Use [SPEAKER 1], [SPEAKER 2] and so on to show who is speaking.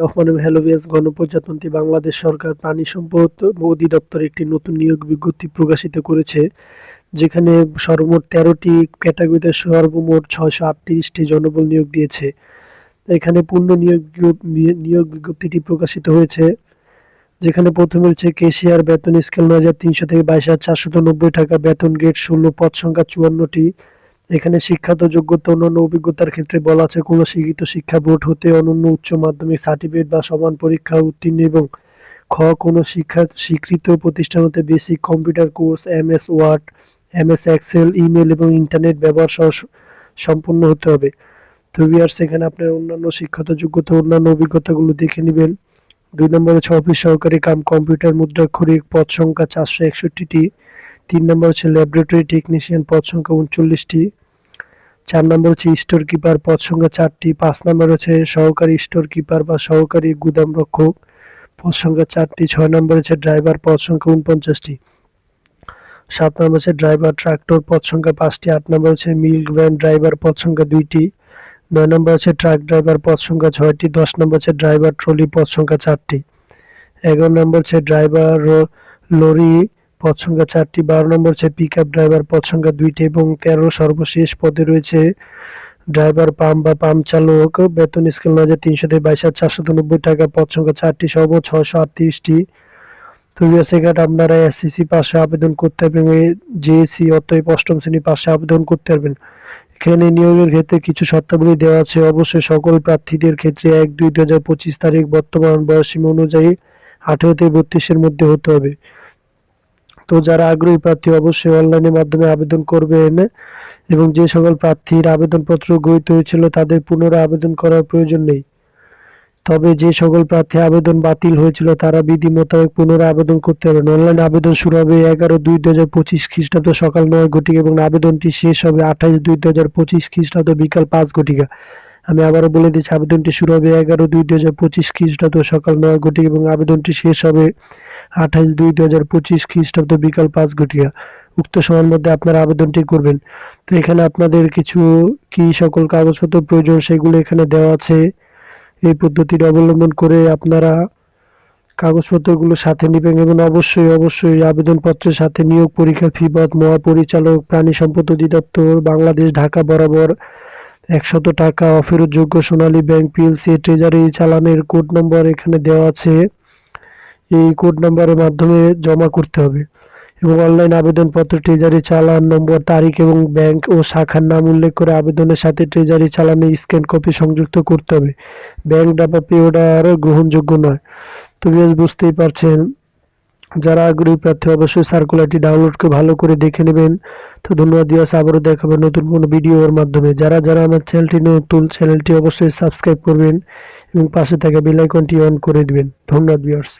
[SPEAKER 1] রহমান হ্যালোভিয়াস গণপ্রজাতন্ত্রী বাংলাদেশ সরকার পানি সম্পদ অধিদপ্তর একটি নতুন নিয়োগ বিজ্ঞপ্তি প্রকাশিত করেছে, যেখানে সর্বমোট তেরোটি ক্যাটাগরিতে সর্বমোট ছয়শো আটত্রিশটি জনবল নিয়োগ দিয়েছে। এখানে পূর্ণ নিয়োগ নিয়োগ বিজ্ঞপ্তিটি প্রকাশিত হয়েছে, যেখানে প্রথমে হচ্ছে কেশিয়ার বেতন স্কেল নয় হাজার তিনশো থেকে বাইশ হাজার চারশত নব্বই টাকা, বেতন গ্রেড ষোলো, পদ সংখ্যা চুয়ান্নটি এখানে শিক্ষাত যোগ্যতা, অন্যান্য অভিজ্ঞতার ক্ষেত্রে বলা আছে, কোনো শিক্ষিত শিক্ষা বোর্ড হতে অনন্য উচ্চ মাধ্যমিক সার্টিফিকেট বা সমান পরীক্ষা উত্তীর্ণ এবং খ, কোনো শিক্ষা স্বীকৃত প্রতিষ্ঠান হতে basic computer course M S word M S excel, email এবং ইন্টারনেট ব্যবহার সহ সম্পূর্ণ হতে হবে। তো ভিয়ার্স এখানে আপনার অন্যান্য শিক্ষাত যোগ্যতা, অন্যান্য অভিজ্ঞতাগুলো দেখে নেবেন। দুই নম্বর হচ্ছে অফিস সহকারী কাম কম্পিউটার মুদ্রাক্ষরিক পদ সংখ্যা চারশো একষট্টিটি। তিন নম্বর হচ্ছে ল্যাবরেটরি টেকনিশিয়ান পদ সংখ্যা উনচল্লিশটি। চার নম্বর হচ্ছে স্টোর কিপার পদ সংখ্যা চারটি। পাঁচ নম্বর হচ্ছে সহকারী স্টোর কিপার বা সহকারী গুদাম রক্ষক পদ সংখ্যা চারটি। ছয় নম্বর হচ্ছে ড্রাইভার পদ সংখ্যা উনপঞ্চাশটি। সাত নম্বর হচ্ছে ড্রাইভার ট্রাক্টর পদ সংখ্যা পাঁচটি। আট নম্বর হচ্ছে মিল্ক ভ্যান ড্রাইভার পদ সংখ্যা দুইটি। নয় নম্বর হচ্ছে ট্রাক ড্রাইভার পদ সংখ্যা ছয়টি। দশ নম্বর হচ্ছে ড্রাইভার ট্রলি পদ সংখ্যা চারটি। এগারো নম্বর হচ্ছে ড্রাইভার লরি পদ সংখ্যা চারটি বারো নম্বর হচ্ছে পিক আপ ড্রাইভার পদ সংখ্যা দুইটি এবং তেরো সর্বশেষ পদে রয়েছে ড্রাইভার পাম্প বা পাম্প চালক। বেতন স্কেল নয় হাজার তিনশো থেকে বাইশ হাজার চারশো নব্বই টাকা পদ সংখ্যা চারটি সর্ব ছয়শো আটত্রিশটি। তো সেখানে আপনারা এসএসসি পাশে আবেদন করতে পারবেন জেএসসি অতএব অষ্টম শ্রেণি পাশে আবেদন করতে পারবেন। এখানে নিয়োগের ক্ষেত্রে কিছু শর্তাবলী দেওয়া আছে। অবশ্যই সকল প্রার্থীদের ক্ষেত্রে এক দুই দু হাজার পঁচিশ তারিখ বর্তমান বয়সীমা অনুযায়ী আঠেরো থেকে বত্রিশের মধ্যে হতে হবে। তো যারা আগ্রহী প্রার্থী অবশ্যই অনলাইনের মাধ্যমে আবেদন করবেন এবং যে সকল প্রার্থীর আবেদনপত্র গৃহীত হয়েছিল তাদের পুনরায় আবেদন করার প্রয়োজন নেই। তবে যে সকল প্রার্থী আবেদন বাতিল হয়েছিল তারা বিধি মোতাবেক পুনরায় আবেদন করতে পারবেন। অনলাইন আবেদন শুরু হবে এগারো দুই দু হাজার পঁচিশ খ্রিস্টাব্দ সকাল নয় ঘটিকা এবং আবেদনটি শেষ হবে আঠাশ দুই দু হাজার পঁচিশ খ্রিস্টাব্দ বিকাল পাঁচ ঘটিকা। আমি আবারও বলে দিচ্ছি, আবেদনটি শুরু হবে এগারো দুই দু হাজার পঁচিশ খ্রিস্টাব্দ সকাল নয় ঘটিকা এবং আবেদনটি শেষ হবে আঠাশ দুই দু হাজার পঁচিশ খ্রিস্টাব্দ বিকাল পাঁচ ঘটিকা উক্ত সময়ের মধ্যে আপনারা আবেদনটি করবেন। তো এখানে আপনাদের কিছু কি সকল কাগজপত্র প্রয়োজন সেগুলো এখানে দেওয়া আছে। এই পদ্ধতিটি অবলম্বন করে আপনারা কাগজপত্রগুলো সাথে নেবেন এবং অবশ্যই অবশ্যই আবেদনপত্রের সাথে নিয়োগ পরীক্ষার ফিবদ মহাপরিচালক, প্রাণী সম্পদ অধিদপ্তর, বাংলাদেশ, ঢাকা বরাবর একশত টাকা অফেরতযোগ্য সোনালী ব্যাংক পিএলসি, ট্রেজারি, চালানের কোড নম্বর এখানে দেওয়া আছে। এই কোড নম্বরের মাধ্যমে জমা করতে হবে। এবং অনলাইন আবেদনপত্র ট্রেজারি চালান, নম্বর, তারিখ এবং ব্যাংক ও শাখার নাম উল্লেখ করে আবেদনের সাথে ট্রেজারি চালানে স্ক্যান কপি সংযুক্ত করতে হবে। ব্যাংক ডাবা পে অর্ডার গ্রহণযোগ্য নয়। তো বেশ বুঝতেই পারছেন, যারা আগ্রহী প্রার্থী অবশ্যই সার্কুলারটি ডাউনলোড করে ভালো করে দেখে নেবেন। তো ধন্যবাদ দিয়ে আবারও দেখাবেন নতুন কোনো ভিডিওর মাধ্যমে। যারা যারা আমার চ্যানেলটি নতুন চ্যানেলটি অবশ্যই সাবস্ক্রাইব করবেন এবং পাশে থাকা বেল আইকনটি অন করে দিবেন। ধন্যবাদ ভিউয়ার্স